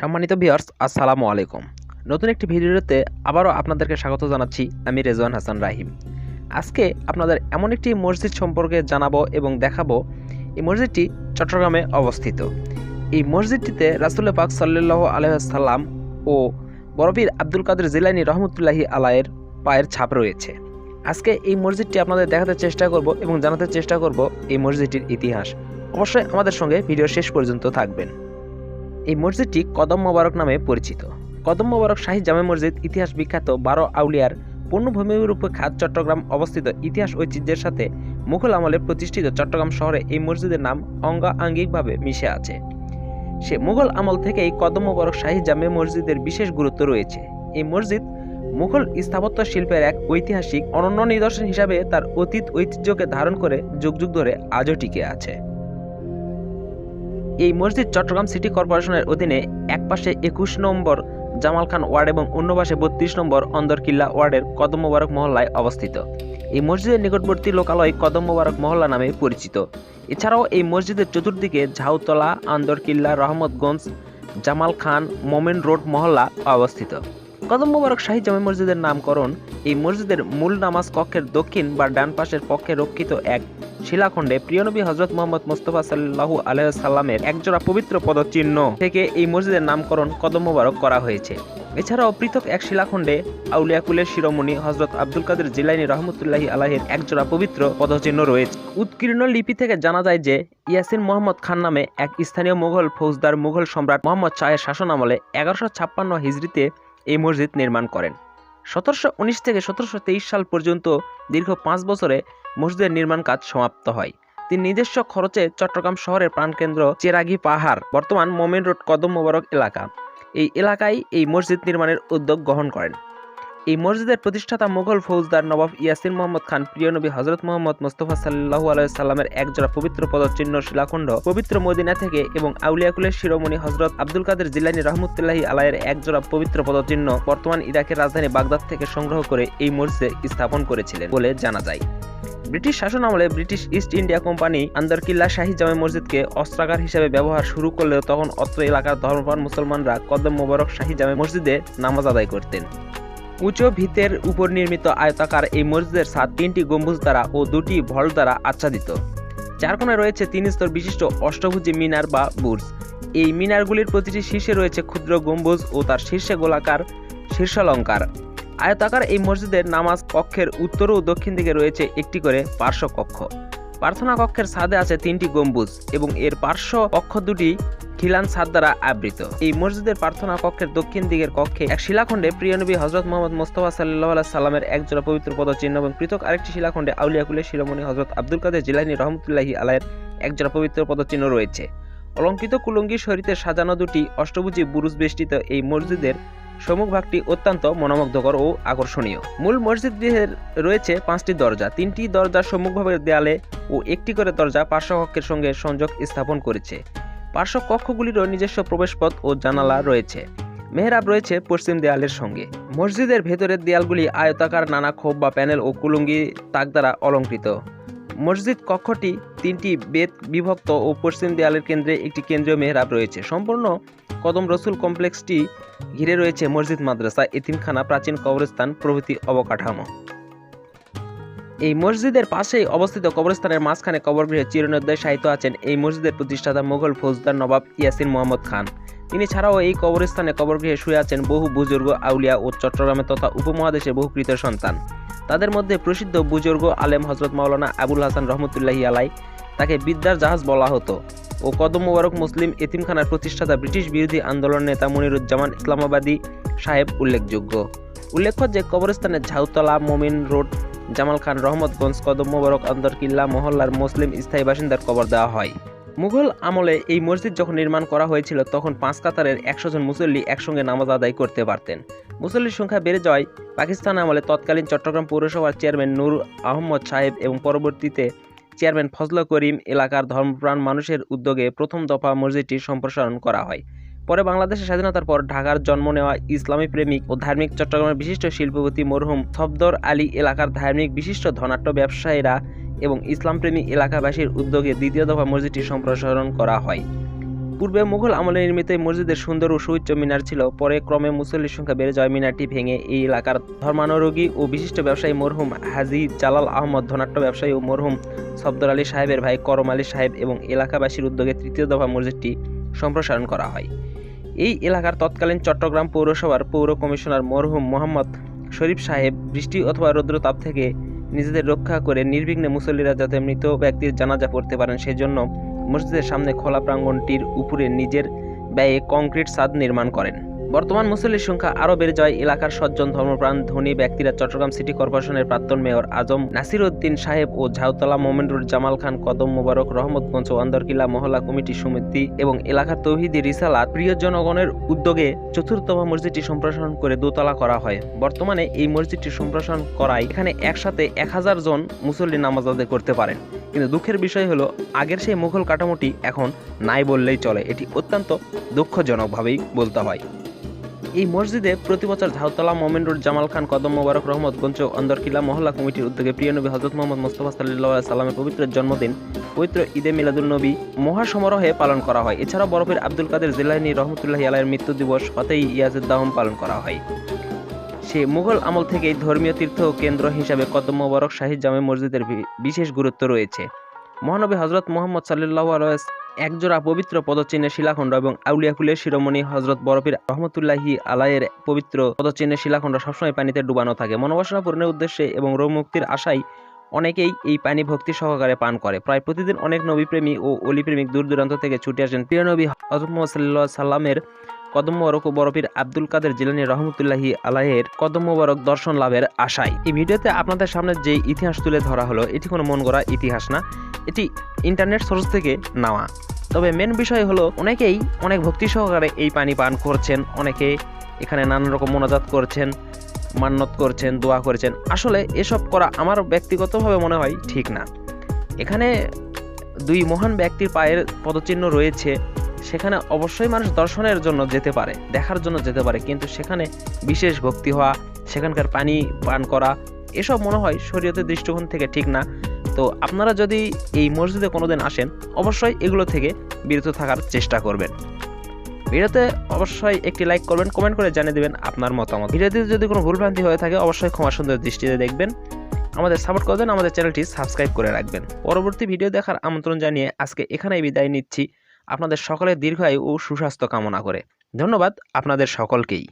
সম্মানিত ভিউয়ার্স, আসসালামু আলাইকুম। নতুন একটি ভিডিওতে আবারও আপনাদেরকে স্বাগত জানাচ্ছি আমি রেজওয়ান হাসান রাহিম। আজকে আপনাদের এমন একটি মসজিদ সম্পর্কে জানাব এবং দেখাবো। এই মসজিদটি চট্টগ্রামে অবস্থিত। এই মসজিদটিতে রাসুল পাক সাল্লাহ আলহাম ও বরবীর আব্দুল কাদের জিলানি রহমতুল্লাহি আলায়ের পায়ের ছাপ রয়েছে। আজকে এই মসজিদটি আপনাদের দেখাতে চেষ্টা করব এবং জানাতে চেষ্টা করব এই মসজিদটির ইতিহাস। অবশ্যই আমাদের সঙ্গে ভিডিও শেষ পর্যন্ত থাকবেন। এই মসজিদটি কদম মোবারক নামে পরিচিত। কদম মোবারক শাহী জামে মসজিদ ইতিহাস বিখ্যাত বারো আউলিয়ার পূর্ণভূমির উপর খাত চট্টগ্রাম অবস্থিত ইতিহাস ঐতিহ্যের সাথে মুঘল আমলে প্রতিষ্ঠিত চট্টগ্রাম শহরে এই মসজিদের নাম অঙ্গা আঙ্গিকভাবে মিশে আছে। সে মুঘল আমল থেকেই কদম মোবারক শাহী জামে মসজিদের বিশেষ গুরুত্ব রয়েছে। এই মসজিদ মুঘল স্থাপত্য শিল্পের এক ঐতিহাসিক অনন্য নিদর্শন হিসাবে তার অতীত ঐতিহ্যকে ধারণ করে যুগ যুগ ধরে আজও টিকে আছে। এই মসজিদ চট্টগ্রাম সিটি কর্পোরেশনের অধীনে এক পাশে একুশ নম্বর জামাল খান ওয়ার্ড এবং অন্য পাশে বত্রিশ নম্বর অন্দরকিল্লা ওয়ার্ডের কদম মোবারক মহল্লায় অবস্থিত। এই মসজিদের নিকটবর্তী লোকালয় কদম মোবারক মহল্লা নামে পরিচিত। এছাড়াও এই মসজিদের চতুর্দিকে ঝাউতলা, আন্দরকিল্লা, রহমতগঞ্জ, জামাল খান, মোমেন রোড মহল্লা অবস্থিত। কদম মোবারক শাহী জামে মসজিদের নামকরণ, এই মসজিদের মূল নামাজ কক্ষের দক্ষিণ বা ডান পাশের পক্ষে রক্ষিত এক শিলাখণ্ডে প্রিয়নবী হজরত মোহাম্মদ মোস্তফা সাল্লাহু আলহামের একজোড়া পবিত্র পদচিহ্ন থেকে এই মসজিদের নামকরণ কদম মোবারক করা হয়েছে। এছাড়াও পৃথক এক শিলাখণ্ডে আউলিয়াকুলের শিরোমণি হজরত আব্দুল কাদের জিলাইনি রহমতুল্লাহি আলাহের একজোড়া পবিত্র পদচিহ্ন রয়েছে। উৎকীর্ণ লিপি থেকে জানা যায় যে, ইয়াসিন মোহাম্মদ খান নামে এক স্থানীয় মুঘল ফৌজদার মুঘল সম্রাট মোহাম্মদ শাহের শাসন আমলে এগারোশো ছাপ্পান্ন হিজড়িতে এই মসজিদ নির্মাণ করেন। সতেরোশো উনিশ থেকে সতেরোশো তেইশ সাল পর্যন্ত দীর্ঘ পাঁচ বছরে মসজিদের নির্মাণ কাজ সমাপ্ত হয়। তিনি নিজস্ব খরচে চট্টগ্রাম শহরের প্রাণকেন্দ্র চেরাগি পাহাড়, বর্তমান মোমেন রোড কদম মোবারক এলাকা। এই এলাকায় এই মসজিদ নির্মাণের উদ্যোগ গ্রহণ করেন। এই মসজিদের প্রতিষ্ঠাতা মুঘল ফৌজদার নবাব ইয়াসিন মোহাম্মদ খান, প্রিয় নবী হজরত মোহাম্মদ মোস্তফা সাল্লাহ আলাইসাল্লামের একজোড়া পবিত্র পদচিহ্ন শিলাখণ্ড, পবিত্র মদিনা থেকে এবং আউলিয়াকুলের শিরোমণি হজরত আব্দুল কাদের জিলানি রহমতুল্লাহি আলাইয়ের একজোড়া পবিত্র পদচিহ্ন বর্তমান ইরাকের রাজধানী বাগদাদ থেকে সংগ্রহ করে এই মসজিদে স্থাপন করেছিলেন বলে জানা যায়। ব্রিটিশ শাসন আমলে British East India Company Andarkilla Shahi Jame মসজিদকে অস্ত্রাগার হিসেবে ব্যবহার শুরু করলেও তখন অত্র এলাকার ধর্মপ্রাণ মুসলমানরা কদম মোবারক শাহী জামে মসজিদে নামাজ আদায় করতেন। উঁচু ভিতের উপর নির্মিত আয়তাকার এই মসজিদের ছাদ তিনটি গম্বুজ দ্বারা ও দুটি ভল দ্বারা আচ্ছাদিত। চার রয়েছে তিন স্তর বিশিষ্ট অষ্টভুজী মিনার বা বুর্জ। এই মিনারগুলির প্রতিটি শীর্ষে রয়েছে ক্ষুদ্র গম্বুজ ও তার শীর্ষে গোলাকার শীর্ষালঙ্কার। আয়তাকার এই মসজিদের নামাজ কক্ষের উত্তর ও দক্ষিণ দিকে রয়েছে একটি করে পার্শ্ব কক্ষ প্রার্থনা কক্ষের ছাদে আছে তিনটি গম্বুজ এবং এর পার্শ্ব কক্ষ দুটি খিলান ছাদ দ্বারা আবৃত। এই মসজিদের প্রার্থনা কক্ষের দক্ষিণ দিকের কক্ষে এক শিলাখণ্ডে প্রিয়নবী হজরত মোহাম্মদ মোস্তফা সাল্লাহ আল্লাহ সাল্লামের একজোড়া পবিত্র পদচিহ্ন এবং পৃথক আরেকটি শিলাখণ্ডে আউলিয়াকুলের শিরোমণি হজরত আব্দুল কাদের জিলানি রহমতুল্লাহি আলায়ের একজোড়া পবিত্র পদচিহ্ন রয়েছে। অলঙ্কিত কুলঙ্গি শরীতে সাজানো দুটি অষ্টভুজী বুরুজ বেষ্টিত এই মসজিদের সম্মুখভাগটি অত্যন্ত মনোমুগ্ধকর ও আকর্ষণীয়। মূল মসজিদ গৃহের রয়েছে পাঁচটি দরজা। তিনটি দরজার সম্মুখভাগের দেয়ালে ও একটি করে দরজা পার্শ্বকক্ষের সঙ্গে সংযোগ স্থাপন করেছে। পার্শ্ব কক্ষগুলিরও নিজস্ব প্রবেশপথ ও জানালা রয়েছে। মেহরাব রয়েছে পশ্চিম দেয়ালের সঙ্গে। মসজিদের ভেতরের দেয়ালগুলি আয়তাকার নানা ক্ষোভ বা প্যানেল ও কুলুঙ্গি তাক দ্বারা অলঙ্কৃত। মসজিদ কক্ষটি তিনটি বেদ বিভক্ত ও পশ্চিম দেয়ালের কেন্দ্রে একটি কেন্দ্রীয় মেহরাব রয়েছে। সম্পূর্ণ কদম রসুল কমপ্লেক্সটি ঘিরে রয়েছে মসজিদ, মাদ্রাসা, এতিমখানা, প্রাচীন কবরস্থান, প্রভৃতি অবকাঠামো। এই মসজিদের পাশেই অবস্থিত কবরস্থানের মাঝখানে কবরগৃহে চিরনোদ্দয় সাহিত্য আছেন এই মসজিদের প্রতিষ্ঠাতা মোগল ফৌজদার নবাব ইয়াসিন মোহাম্মদ খান। তিনি ছাড়াও এই কবরস্থানে কবরগৃহে শুয়ে আছেন বহু বুজুর্গ, আউলিয়া ও চট্টগ্রামে তথা উপমহাদেশে বহু কৃত সন্তান। তাদের মধ্যে প্রসিদ্ধ বুজুর্গ, আলেম হজরত মাওলানা আবুল হাসান রহমতুল্লাহি আলাই তাকে বিদ্যার জাহাজ বলা হতো। ও কদম মোবারক মুসলিম এতিমখানার প্রতিষ্ঠাতা ব্রিটিশ বিরোধী আন্দোলন নেতা মনিরুজ্জামান ইসলামাবাদী সাহেব উল্লেখযোগ্য। উল্লেখ্য যে কবরস্থানে ঝাউতলা, মোমিন রোড, জামাল খান রহমতগঞ্জ, কদম মোবারক অন্দরকিল্লা মহল্লার মুসলিম স্থায়ী বাসিন্দার কবর দেওয়া হয়। মুঘল আমলে এই মসজিদ যখন নির্মাণ করা হয়েছিল, তখন পাঁচ কাতারের একশো জন মুসল্লি একসঙ্গে নামাজ আদায় করতে পারতেন। মুসল্লির সংখ্যা বেড়ে যাওয়ায় পাকিস্তান আমলে তৎকালীন চট্টগ্রাম পৌরসভার চেয়ারম্যান নূর আহমদ সাহেব এবং পরবর্তীতে চেয়ারম্যান ফজল করিম এলাকার ধর্মপ্রাণ মানুষের উদ্যোগে প্রথম দফা মসজিদটি সম্প্রসারণ করা হয়। পরে বাংলাদেশের স্বাধীনতার পর ঢাকার জন্ম নেওয়া ইসলামী প্রেমিক ও ধার্মিক চট্টগ্রামের বিশিষ্ট শিল্পপতি মরহুম থবদর আলী এলাকার ধার্মিক বিশিষ্ট ধনাট্য ব্যবসায়ীরা এবং ইসলামপ্রেমী এলাকাবাসীর উদ্যোগে দ্বিতীয় দফা মসজিদটি সম্প্রসারণ করা হয়। পূর্বে মুঘল আমলে নির্মিত এই মসজিদের সুন্দর ও সুউচ্চ মিনার ছিল। পরে ক্রমে মুসল্লির সংখ্যা বেড়ে যাওয়ায় মিনারটি ভেঙে এই এলাকার ধর্মানুরোগী ও বিশিষ্ট ব্যবসায়ী মরহুম হাজি জালাল আহমদ ধনাট্য ব্যবসায়ী ও মরহুম সফদর আলী সাহেবের ভাই করম আলী সাহেব এবং এলাকাবাসীর উদ্যোগে তৃতীয় দফা মসজিদটি সম্প্রসারণ করা হয়। এই এলাকার তৎকালীন চট্টগ্রাম পৌরসভার পৌর কমিশনার মরহুম মোহাম্মদ শরীফ সাহেব বৃষ্টি অথবা রৌদ্রতাপ থেকে নিজেদের রক্ষা করে নির্বিঘ্নে মুসল্লিরা যাতে মৃত ব্যক্তির জানাজা পড়তে পারেন সেজন্য মসজিদের সামনে খোলা প্রাঙ্গণটির উপরে নিজের ব্যয়ে কংক্রিট ছাদ নির্মাণ করেন। বর্তমান মুসল্লির সংখ্যা আরও বেড়ে যায়। এলাকার সজ্জন ধর্মপ্রাণ ধনী ব্যক্তিরা চট্টগ্রাম সিটি কর্পোরেশনের প্রাক্তন মেয়র আজম নাসির উদ্দিন সাহেব ও ঝাউতলা মোমেন্ডুর জামাল খান, কদম মোবারক রহমতগঞ্জ ও আন্দরকিল্লা মহল্লা কমিটি সমিতি এবং এলাকার তৌহিদি রিসালাত প্রিয় জনগণের উদ্যোগে চতুর্থ মসজিদটি সম্প্রসারণ করে দোতলা করা হয়। বর্তমানে এই মসজিদটি সম্প্রসারণ করায় এখানে একসাথে এক হাজার জন মুসল্লি নামাজ আদায় করতে পারেন। কিন্তু দুঃখের বিষয় হলো, আগের সেই মুঘল কাঠামোটি এখন নাই বললেই চলে। এটি অত্যন্ত দুঃখজনকভাবেই বলতে হয়। এই মসজিদে প্রতি বছর ঝাউতলা মোমেন্ডুর জামাল খান, কদম মোবারক রহমতগঞ্জ অন্দরকিল্লা মহল্লা কমিটির উদ্যোগে প্রিয় নবী হজরত মোহাম্মদ মোস্তফা সাল্লাহ সাল্লামের পবিত্র জন্মদিন পবিত্র ঈদে মিলাদুল নবী মহাসমারোহে পালন করা হয়। এছাড়াও বরফের আব্দুল কাদের জিলানি রহমতুল্লাহ আলাইয়ের মৃত্যু দিবস হতেই ইয়াজুদ্দাহম পালন করা হয়। সে মুঘল আমল থেকেই ধর্মীয় তীর্থ কেন্দ্র হিসাবে কদম মোবারক শাহিদ জামে মসজিদের বিশেষ গুরুত্ব রয়েছে। মহানবী হজরত মোহাম্মদ সাল্লাহ আলহ একজোড়া পবিত্র পদচিহ্নের শিলাখণ্ড এবং আউলিয়াকুলের শিরোমণি হজরত বরফির রহমতুল্লাহি আলায়ের পবিত্র পদচিহ্নের শিলাখণ্ড সবসময় পানিতে ডুবানো থাকে। মনোবাসনা পূরণের উদ্দেশ্যে এবং রোগ মুক্তির আশায় অনেকেই এই পানি ভক্তি সহকারে পান করে। প্রায় প্রতিদিন অনেক নবীপ্রেমী ও অলিপ্রেমিক দূর দূরান্ত থেকে ছুটে আসেন প্রিয় নবী হজরত মোহাম্মদ সাল্লাহ সাল্লামের কদম মোবারক ও বরফির আব্দুল কাদের জিলানি রহমতুল্লাহি আলাহের কদম মোবারক দর্শন লাভের আশায়। এই ভিডিওতে আপনাদের সামনে যে ইতিহাস তুলে ধরা হলো, এটি কোনো মন গড়া ইতিহাস না, এটি ইন্টারনেট সোর্স থেকে নেওয়া। তবে মেন বিষয় হলো, অনেকেই অনেক ভক্তি সহকারে এই পানি পান করছেন, অনেকে এখানে নানান রকম মোনাজাত করছেন মান্যত করছেন, দোয়া করেছেন। আসলে এসব করা আমার ব্যক্তিগতভাবে মনে হয় ঠিক না। এখানে দুই মহান ব্যক্তির পায়ের পদচিহ্ন রয়েছে সেখানে অবশ্যই মানুষ দর্শনের জন্য যেতে পারে, দেখার জন্য যেতে পারে, কিন্তু সেখানে বিশেষ ভক্তি হওয়া, সেখানকার পানি পান করা, এসব মনে হয় শরীয়তের দৃষ্টিকোণ থেকে ঠিক না। তো আপনারা যদি এই মসজিদে কোনোদিন আসেন, অবশ্যই এগুলো থেকে বিরত থাকার চেষ্টা করবেন। ভিডিওতে অবশ্যই একটি লাইক করবেন, কমেন্ট করে জানিয়ে দেবেন আপনার মতামত। ভিডিওতে যদি কোনো ভুলভ্রান্তি হয়ে থাকে, অবশ্যই ক্ষমা সুন্দর দৃষ্টিতে দেখবেন। আমাদের সাপোর্ট করবেন, আমাদের চ্যানেলটি সাবস্ক্রাইব করে রাখবেন। পরবর্তী ভিডিও দেখার আমন্ত্রণ জানিয়ে আজকে এখানেই বিদায় নিচ্ছি। আপনাদের সকলের দীর্ঘায়ু ও সুস্বাস্থ্য কামনা করে। ধন্যবাদ আপনাদের সকলকেই।